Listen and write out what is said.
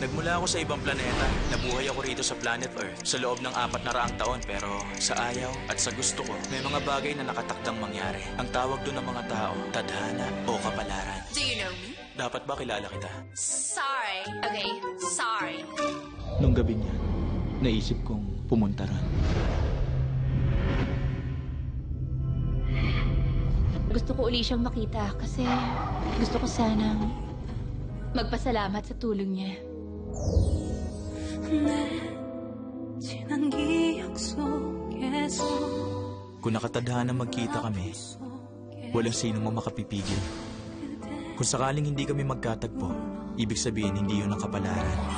Nagmula ako sa ibang planeta. Nabuhay ako rito sa planet Earth sa loob ng apat na raang taon pero sa ayaw at sa gusto ko, may mga bagay na nakatakdang mangyari. Ang tawag doon ng mga tao, tadhana o kapalaran. Do you know me? Dapat ba kilala kita? Sorry. Okay, sorry. Nung gabi niya, naisip kong pumunta ron. Gusto ko uli siyang makita kasi gusto ko sanang magpasalamat sa tulong niya. Kung nakatadhana magkita kami, walang sinong makapipigil. Kung sakaling hindi kami magkatagpo, ibig sabihin hindi yun ang kapalaran.